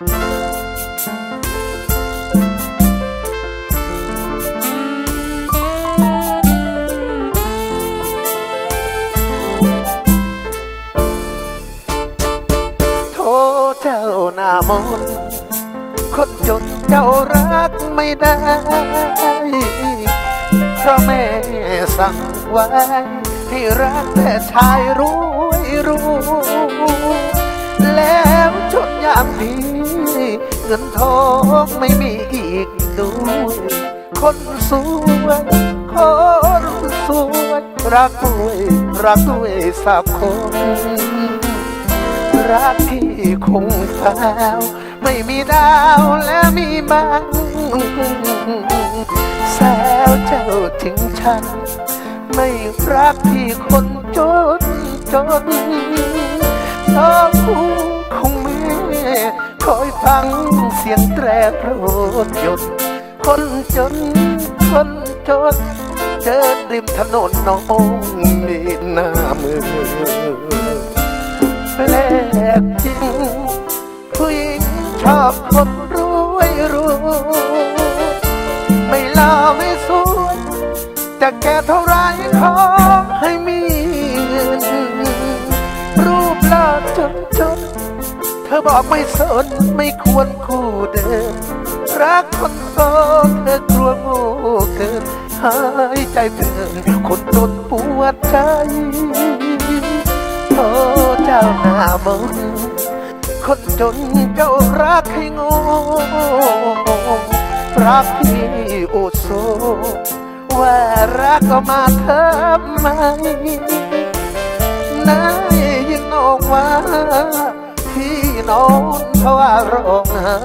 โทษเจ้าหน้ามนต์คนจนเจ้ารักไม่ได้เพราะแม่สั่งไว้ให้รักแต่ชายรวยรวยแล้วจนยามดี งินทองไม่มีอีกด้วยคนสวยคนสวยรักด้วยรักด้วยสับคน รักที่คงเฝ้าไม่มีดาวและมีมังแซวเจ้าถึงฉัน ไม่รักที่คนจนจนน้องหู เสียงแตรรถยนต์คนจน คนจนเดินริมถนนน้องมีหน้ามือแปลกจริงผู้หญิงชอบคนรวยรวยไม่ล่อไม่สวยจะแก่เท่าไรขอ อบอกไม่สนไม่ควรคู่เดินรักคนโสดเธอกลัวโง่เกินหายใจเตือนคนจนปวดใจโอ้เจ้าหน้ามนต์คนจนเจ้ารักให้โง่รักที่โอโซว่ารักก็มาทำไมนายยินน้องว่า นอนเพราะว่าร้องไห้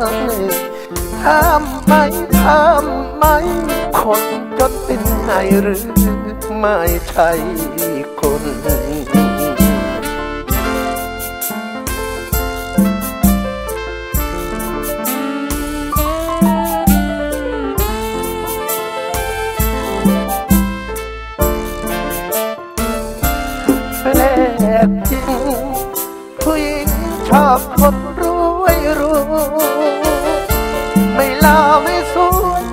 ทำไมทำไม คนจนเป็นไงหรือ ไม่ใช่คน ชอบคนรวยรวยไม่ล่อไม่สวย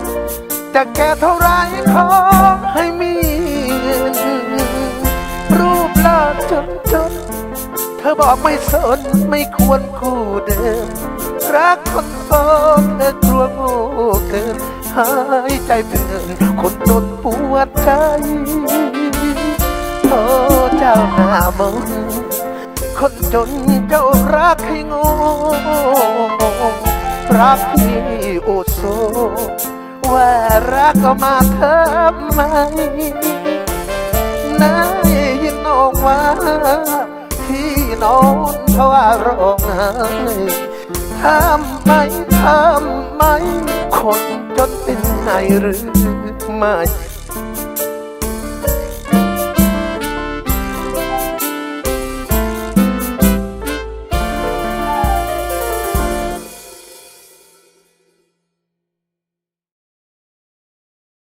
จะแก่เท่าไรขอให้มีเงินรูปล่อจนจนเธอบอกไม่สนไม่ควรคู่เดิม รักคนโสดเธอกลัวโง่เกินหายใจเตือนคนจนปวดใจโอ้เจ้าหน้ามนต์ คนจนเจ้ารักให้โง่รักที่โอโซว่ารักก็มาทำไมนายยินน้องว่าที่นอนเพราะว่าร้องไห้ทำไมทำไมคนจนเป็นไงหรือไม่